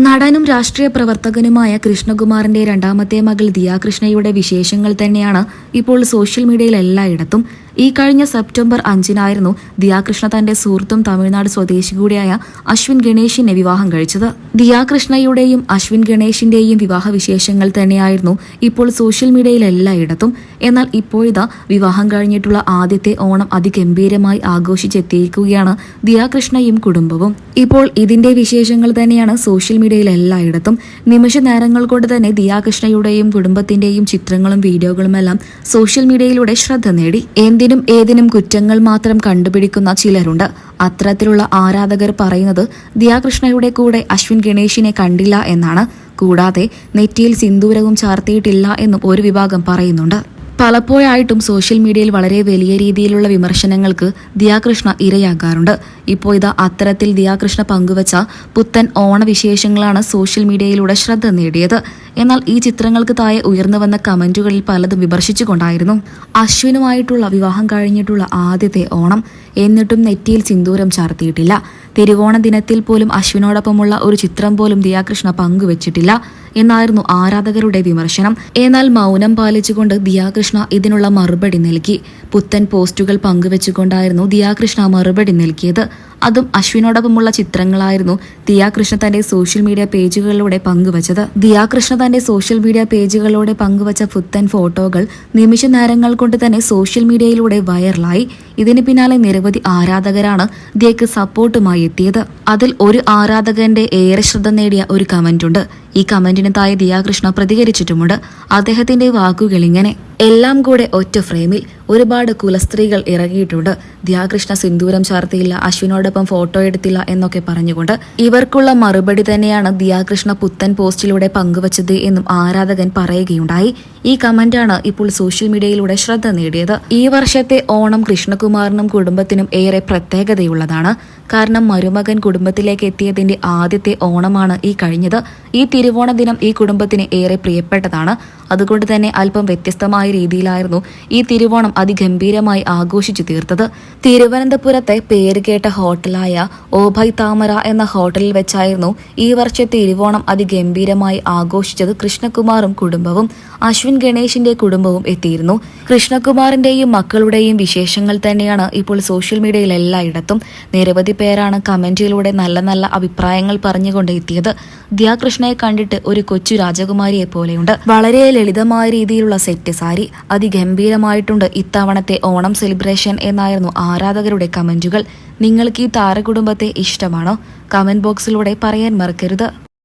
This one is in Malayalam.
നടനും രാഷ്ട്രീയ പ്രവർത്തകനുമായ കൃഷ്ണകുമാറിന്റെ രണ്ടാമത്തെ മകൾ ദിയാകൃഷ്ണയുടെ വിശേഷങ്ങൾ തന്നെയാണ് ഇപ്പോൾ സോഷ്യൽ മീഡിയയിൽ എല്ലായിടത്തും ഈ കഴിഞ്ഞ സെപ്റ്റംബർ അഞ്ചിനായിരുന്നു ദിയാകൃഷ്ണ തന്റെ സുഹൃത്തും തമിഴ്നാട് സ്വദേശി കൂടിയായ അശ്വിൻ ഗണേഷിനെ വിവാഹം കഴിച്ചത്. ദിയാകൃഷ്ണയുടെയും അശ്വിൻ ഗണേഷിന്റെയും വിവാഹ വിശേഷങ്ങൾ തന്നെയായിരുന്നു ഇപ്പോൾ സോഷ്യൽ മീഡിയയിൽ എല്ലായിടത്തും. എന്നാൽ ഇപ്പോഴിതാ വിവാഹം കഴിഞ്ഞിട്ടുള്ള ആദ്യത്തെ ഓണം അതിഗംഭീരമായി ആഘോഷിച്ചെത്തിയിരിക്കുകയാണ് ദിയാകൃഷ്ണയും കുടുംബവും. ഇപ്പോൾ ഇതിന്റെ വിശേഷങ്ങൾ തന്നെയാണ് സോഷ്യൽ മീഡിയയിൽ എല്ലായിടത്തും. നിമിഷ നേരങ്ങൾ കൊണ്ട് തന്നെ ദിയാകൃഷ്ണയുടെയും കുടുംബത്തിന്റെയും ചിത്രങ്ങളും വീഡിയോകളുമെല്ലാം സോഷ്യൽ മീഡിയയിലൂടെ ശ്രദ്ധ നേടി. എന്തിനും ഏതിനും കുറ്റങ്ങൾ മാത്രം കണ്ടുപിടിക്കുന്ന ചിലരുണ്ട്. അത്തരത്തിലുള്ള ആരാധകർ പറയുന്നത് ദിയാകൃഷ്ണയുടെ കൂടെ അശ്വിൻ ഗണേഷിനെ കണ്ടില്ല എന്നാണ്. കൂടാതെ നെറ്റിയിൽ സിന്ദൂരവും ചാർത്തിയിട്ടില്ല എന്നും ഒരു വിഭാഗം പറയുന്നുണ്ട്. പലപ്പോഴായിട്ടും സോഷ്യൽ മീഡിയയിൽ വളരെ വലിയ രീതിയിലുള്ള വിമർശനങ്ങൾക്ക് ദിയാകൃഷ്ണ ഇരയാകാറുണ്ട്. ഇപ്പോൾ ഇതാ അത്തരത്തിൽ ദിയാകൃഷ്ണ പങ്കുവച്ച പുത്തൻ ഓണവിശേഷങ്ങളാണ് സോഷ്യൽ മീഡിയയിലൂടെ ശ്രദ്ധ നേടിയത്. എന്നാൽ ഈ ചിത്രങ്ങൾക്ക് താഴെ ഉയർന്നു വന്ന കമന്റുകളിൽ പലതും വിമർശിച്ചുകൊണ്ടായിരുന്നു. അശ്വിനുമായിട്ടുള്ള വിവാഹം കഴിഞ്ഞിട്ടുള്ള ആദ്യത്തെ ഓണം എന്നിട്ടും നെറ്റിയിൽ സിന്ദൂരം ചാർത്തിയിട്ടില്ല. തിരുവോണ ദിനത്തിൽ പോലും അശ്വിനോടൊപ്പമുള്ള ഒരു ചിത്രം പോലും ദിയാകൃഷ്ണ പങ്കുവച്ചിട്ടില്ല എന്നായിരുന്നു ആരാധകരുടെ വിമർശനം. എന്നാൽ മൗനം പാലിച്ചുകൊണ്ട് ദിയാകൃഷ്ണ ഇതിനുള്ള മറുപടി നൽകി. പുത്തൻ പോസ്റ്റുകൾ പങ്കുവെച്ചുകൊണ്ടായിരുന്നു ദിയാകൃഷ്ണ മറുപടി നൽകിയത്. അതും അശ്വിനോടൊപ്പമുള്ള ചിത്രങ്ങളായിരുന്നു ദിയാകൃഷ്ണ തന്റെ സോഷ്യൽ മീഡിയ പേജുകളിലൂടെ പങ്കുവച്ചത്. ദിയാകൃഷ്ണ തന്റെ സോഷ്യൽ മീഡിയ പേജുകളിലൂടെ പങ്കുവച്ച പുത്തൻ ഫോട്ടോകൾ നിമിഷ നേരങ്ങൾ കൊണ്ട് തന്നെ സോഷ്യൽ മീഡിയയിലൂടെ വൈറലായി. ഇതിന് പിന്നാലെ നിരവധി ആരാധകരാണ് ദിയക്ക് സപ്പോർട്ടുമായി എത്തിയത്. അതിൽ ഒരു ആരാധകന്റെ ഏറെ ശ്രദ്ധ നേടിയ ഒരു കമന്റുണ്ട്. ഈ കമന്റിന് തായ ദിയാകൃഷ്ണ പ്രതികരിച്ചിട്ടുമുണ്ട്. അദ്ദേഹത്തിന്റെ വാക്കുകൾ ഇങ്ങനെ. എല്ലാം കൂടെ ഒറ്റ ഫ്രെയിമിൽ ഒരുപാട് കുലസ്ത്രീകൾ ഇറങ്ങിയിട്ടുണ്ട്. ധ്യാകൃഷ്ണ സിന്ദൂരം ചാർത്തിയില്ല അശ്വിനോടൊപ്പം ഫോട്ടോ എടുത്തില്ല എന്നൊക്കെ പറഞ്ഞുകൊണ്ട് ഇവർക്കുള്ള മറുപടി തന്നെയാണ് ധ്യാകൃഷ്ണ പുത്തൻ പോസ്റ്റിലൂടെ പങ്കുവച്ചത് എന്നും ആരാധകൻ പറയുകയുണ്ടായി. ഈ കമന്റാണ് ഇപ്പോൾ സോഷ്യൽ മീഡിയയിലൂടെ ശ്രദ്ധ നേടിയത്. ഈ വർഷത്തെ ഓണം കൃഷ്ണകുമാറിനും കുടുംബത്തിനും ഏറെ പ്രത്യേകതയുള്ളതാണ്. കാരണം മരുമകൻ കുടുംബത്തിലേക്ക് എത്തിയതിന്റെ ആദ്യത്തെ ഓണമാണ് ഈ കഴിഞ്ഞത്. ഈ തിരുവോണ ദിനം ഈ കുടുംബത്തിന് ഏറെ പ്രിയപ്പെട്ടതാണ്. അതുകൊണ്ട് തന്നെ അല്പം വ്യത്യസ്തമായ രീതിയിലായിരുന്നു ഈ തിരുവോണം അതിഗംഭീരമായി ആഘോഷിച്ചു തീർത്തത്. തിരുവനന്തപുരത്തെ പേരുകേട്ട ഹോട്ടലായ ഓഭൈ താമര എന്ന ഹോട്ടലിൽ വെച്ചായിരുന്നു ഈ വർഷത്തെ തിരുവോണം അതിഗംഭീരമായി ആഘോഷിച്ചത് കൃഷ്ണകുമാറും കുടുംബവും അശ്വിൻ ഗണേഷിന്റെ കുടുംബവും എത്തിയിരുന്നു. കൃഷ്ണകുമാറിന്റെയും മക്കളുടെയും വിശേഷങ്ങൾ തന്നെയാണ് ഇപ്പോൾ സോഷ്യൽ മീഡിയയിൽ എല്ലായിടത്തും നിരവധി പേരാണ് കമന്റിലൂടെ നല്ല നല്ല അഭിപ്രായങ്ങൾ പറഞ്ഞുകൊണ്ട് എത്തിയത്. ദിയാകൃഷ്ണയെ കണ്ടിട്ട് ഒരു കൊച്ചു രാജകുമാരിയെ പോലെയുണ്ട്. വളരെ ലളിതമായ രീതിയിലുള്ള സെറ്റ് സാരി അതിഗംഭീരമായിട്ടുണ്ട്. ഇത്തവണത്തെ ഓണം സെലിബ്രേഷൻ എന്നായിരുന്നു ആരാധകരുടെ കമന്റുകൾ. നിങ്ങൾക്ക് ഈ താരകുടുംബത്തെ ഇഷ്ടമാണോ? കമന്റ് ബോക്സിലൂടെ പറയാൻ മറക്കരുത്.